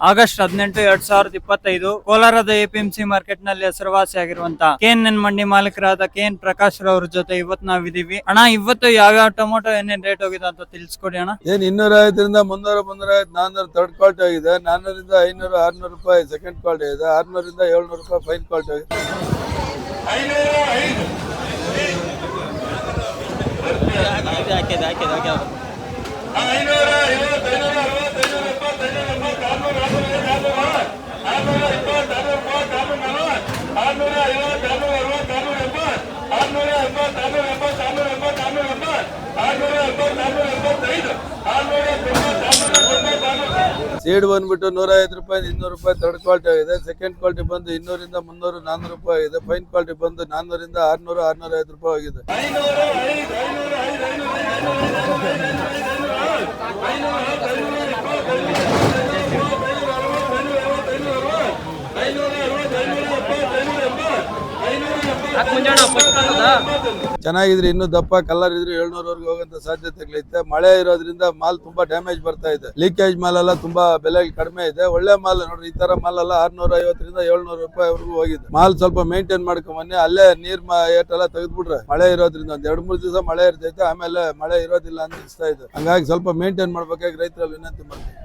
August ಹದಿನೆಂಟು ಎರಡ್ ಸಾವಿರದ ಇಪ್ಪತ್ತೈದು ಕೋಲಾರದ ಎಪಿಎಂಸಿ ಮಾರ್ಕೆಟ್ನಲ್ಲಿ ಹೆಸರುವಾಸಿಯಾಗಿರುವಂತಹ ಕೆಎನ್ ಎನ್ ಮಂಡಿ ಮಾಲೀಕರಾದ ಕೆಎನ್ ಪ್ರಕಾಶ್ ರವ್ರ ಜೊತೆ ಇವತ್ತು ನಾವಿದೀವಿ ಅಣ್ಣ ಇವತ್ತು ಯಾವ್ಯಾವ ಟೊಮೊಟೊ ಏನೇನ್ ರೇಟ್ ಹೋಗಿದೆ ಅಂತ ತಿಳಿಸ್ಕೊಡಿ ಅಣ್ಣ. ಏನ್ ಇನ್ನೂರ ಐದರಿಂದ ಮುನ್ನೂರ ಮುನ್ನೂರ ಐದು ನಾನ್ನೂರು ಥರ್ಡ್ ಕ್ವಾಲಿಟಿ ಆಗಿದೆ. ನಾನ್ನೂರಿಂದ ಐನೂರು ಆರ್ನೂರು ರೂಪಾಯಿ ಸೆಕೆಂಡ್ ಕ್ವಾಲಿಟಿ ಇದೆ ಆರ್ನೂರಿಂದ ಏಳ್ನೂರು ರೂಪಾಯಿ ಫೈನ್ ಕ್ವಾಲಿಟಿ ಆಗಿದೆ. ಸೀಡ್ ಬಂದ್ಬಿಟ್ಟು ನೂರ ಐದು ರೂಪಾಯಿ, ಇನ್ನೂರು ರೂಪಾಯಿ ಥರ್ಡ್ ಕ್ವಾಲಿಟಿ ಆಗಿದೆ. ಸೆಕೆಂಡ್ ಕ್ವಾಲಿಟಿ ಬಂದು ಇನ್ನೂರಿಂದ ಮುನ್ನೂರು, ನಾನ್ನೂರು ರೂಪಾಯಿ ಆಗಿದೆ. ಫೈನ್ ಕ್ವಾಲಿಟಿ ಬಂದು ನಾನ್ನೂರಿಂದ ಆರ್ನೂರು ಆರ್ನೂರ ಐದು ರೂಪಾಯಿ ಆಗಿದೆ. ಚೆನ್ನಾಗಿದ್ರೆ ಇನ್ನು ದಪ್ಪ ಕಲರ್ ಇದ್ರೆ ಏಳ್ನೂರವರೆಗೆ ಹೋಗಂತ ಸಾಧ್ಯತೆಗಳಿದೆ ಮಳೆ ಇರೋದ್ರಿಂದ ಮಾಲ್ ತುಂಬಾ ಡ್ಯಾಮೇಜ್ ಬರ್ತಾ ಇದೆ. ಲೀಕೇಜ್ ಮಾಲ್ ಎಲ್ಲ ತುಂಬಾ ಬೆಲೆ ಕಡಿಮೆ ಇದೆ. ಒಳ್ಳೆ ಮಾಲ್ ನೋಡ್ರಿ, ಈ ತರ ಮಾಲ್ ಎಲ್ಲ ಆರ್ನೂರ ಐವತ್ತರಿಂದ ಏಳ್ನೂರು ರೂಪಾಯಿವರೆಗೂ ಹೋಗಿದೆ. ಮಾಲ್ ಸ್ವಲ್ಪ ಮೇಂಟೈನ್ ಮಾಡ್ಕೊಂಡ್ ಬನ್ನಿ ಅಲ್ಲೇ ನೀರ್ ಏಟೆಲ್ಲ ತೆಗೆದ್ಬಿಟ್ರೆ ಮಳೆ ಇರೋದ್ರಿಂದ ಒಂದ್ ಎರಡ್, ಮೂರ್ ದಿವಸ ಮಳೆ ಇರ್ತೈತೆ. ಆಮೇಲೆ ಮಳೆ ಇರೋದಿಲ್ಲ ಅಂತ ಅನಿಸ್ತಾ ಇದೆ. ಹಂಗಾಗಿ ಸ್ವಲ್ಪ ಮೇಂಟೈನ್ ಮಾಡ್ಬೇಕಾಗಿ ರೈತರಲ್ಲಿ ವಿನಂತಿ ಮಾಡ್ತೀನಿ.